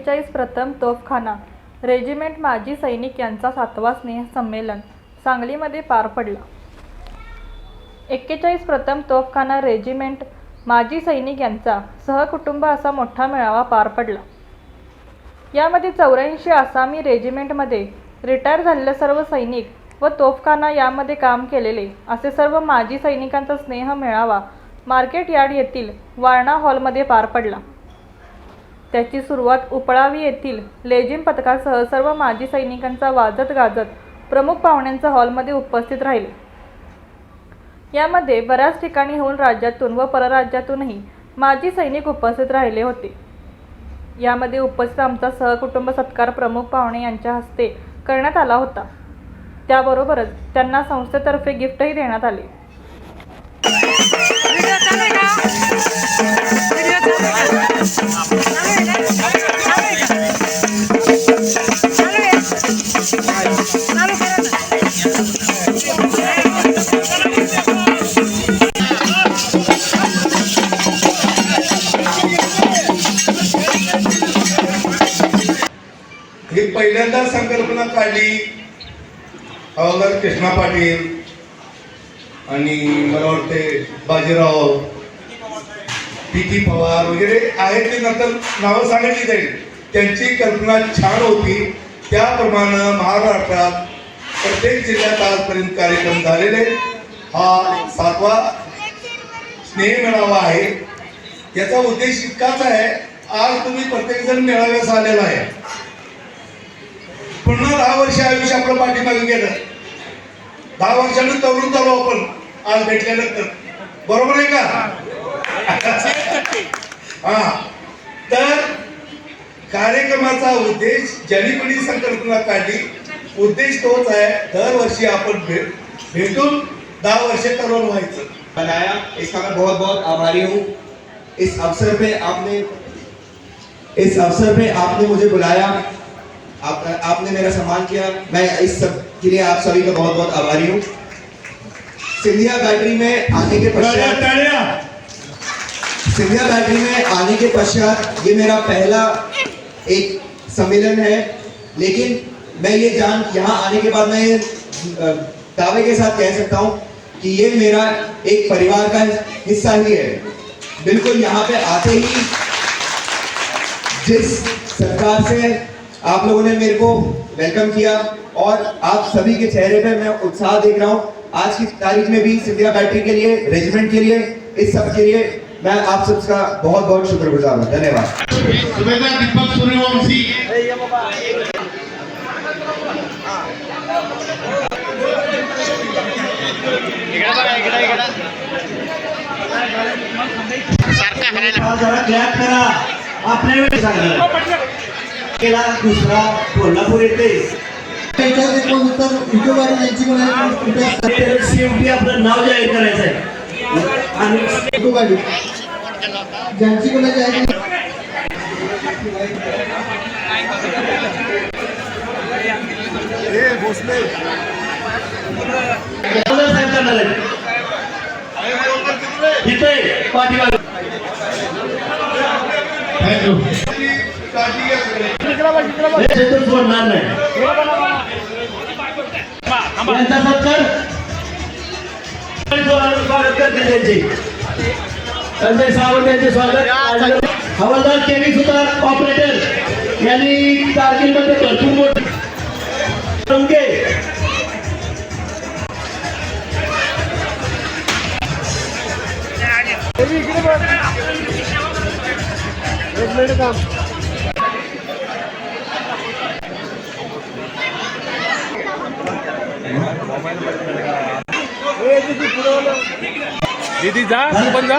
एक्केचाळीस प्रथम तोफखाना रेजिमेंट माजी सैनिक यांचा सातवा स्नेह संमेलन सांगलीमध्ये पार पडला. एक्केचाळीस प्रथम तोफखाना रेजिमेंट माजी सैनिक यांचा सहकुटुंब असा मोठा मेळावा पार पडला. यामध्ये चौऱ्याऐंशी आसामी रेजिमेंटमध्ये रिटायर झालेले सर्व सैनिक व तोफखाना यामध्ये काम केलेले असे सर्व माजी सैनिकांचा स्नेह मेळावा मार्केट यार्ड येथील वारणा हॉलमध्ये पार पडला. त्याची सुरुवात उपळावी येथील लेझिम पथकासह सर्व माजी सैनिकांचा वाजत गाजत प्रमुख पाहुण्यांच्या हॉलमध्ये उपस्थित राहिले. यामध्ये बऱ्याच ठिकाणी होऊन राज्यातून व परराज्यातूनही माजी सैनिक उपस्थित राहिले होते. यामध्ये उपस्थित आमचा सहकुटुंब सत्कार प्रमुख पाहुणे यांच्या हस्ते करण्यात आला होता. त्याबरोबरच त्यांना संस्थेतर्फे गिफ्टही देण्यात आले. ही पहिल्यांदा संकल्पना काढली हवालदार कृष्णा पाटील आणि मला वाटते बाजीराव पी टी पवार वगैरे आहेत ते नंतर नावं सांगितली जाईल त्यांची कल्पना छान होती. त्याप्रमाणे महाराष्ट्रात प्रत्येक जिल्ह्यात आजपर्यंत कार्यक्रम झालेले हा सातवा स्नेह मेळावा आहे. याचा उद्देश इतकाच आहे. आज तुम्ही प्रत्येकजण मेळाव्यास आलेला आहे. पुन्हा दहा वर्ष आयुष्य आपलं पाठीमागे गेलं. दहा वर्षानं तरुण झालो आपण आज भेटल्यानंतर. बरोबर आहे का? हा. तर कार्यक्रमाचा उद्देश ज्यांनी कोणी संकल्पना काढली उद्देश तोच आहे दरवर्षी आपण भेट भेटून दहा वर्ष तरुण व्हायचं. बनाया इसका मैं बहुत बहुत आभारी हूँ। इस अवसर पे आपने इस अवसर पे आपने मुझे बुलाया। आप, आपने मेरा सम्मान किया। मैं इस सब के लिए आप सभी का बहुत बहुत आभारी हूँ। सिंधिया बैटरी में आने के पश्चात सिंधिया बैटरी में आने के पश्चात ये मेरा पहला एक सम्मेलन है। लेकिन मैं ये जान यहाँ आने के बाद मैं ये दावे के साथ कह सकता हूँ कि ये मेरा एक परिवार का हिस्सा ही है। बिल्कुल यहाँ पे आते ही जिस सरकार से आप लोगों ने मेरे को वेलकम किया और आप सभी के चेहरे पे मैं उत्साह देख रहा हूँ। आज की तारीख में भी सिंधिया बैटरी के लिए रेजिमेंट के लिए इस सब के लिए मैं आप सबका बहुत बहुत शुक्रगुजार हूँ। धन्यवाद। आपल्या वेळी केला दुसरा कोल्हापूर येते शेवटी आपलं नाव जाहीर करायचं आहे. आणि ज्यांची कोणाची आहे साहेब करणार आहेत? इथे पाठीमागे. थँक्यू हे क्षेत्र सोडणार नाही. यांचा सत्कार. स्वागत करते त्यांचे. संजय सावंत यांचे स्वागत. हवालदार केवी सुतार ऑपरेटर यांनी कारगिलमध्ये भरपूर मोठे टंके दीदी जा तू पण जा.